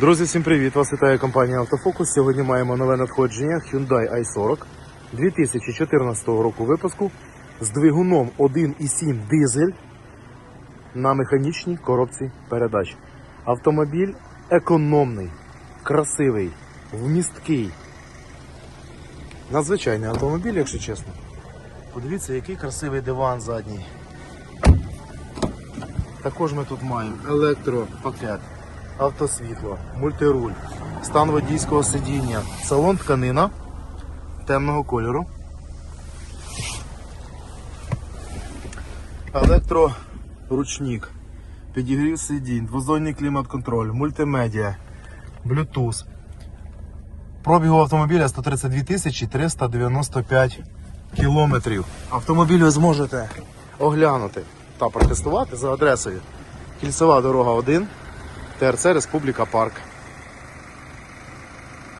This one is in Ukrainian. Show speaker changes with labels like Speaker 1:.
Speaker 1: Друзі, всім привіт! Вас вітає компанія Автофокус. Сьогодні маємо нове надходження Hyundai i40 2014 року випуску з двигуном 1,7 дизель на механічній коробці передач. Автомобіль економний, красивий, вмісткий. Надзвичайний автомобіль, якщо чесно. Подивіться, який красивий диван задній. Також ми тут маємо електропакет, автосвітло, мультируль, стан водійського сидіння, салон тканина темного кольору. Електроручник, підігрів сидінь, двозонний клімат-контроль, мультимедіа, Bluetooth. Пробігу автомобіля 132 тисячі 395 кілометрів. Автомобіль ви зможете оглянути та протестувати за адресою Кільцева дорога 1, ТРЦ Республіка Парк.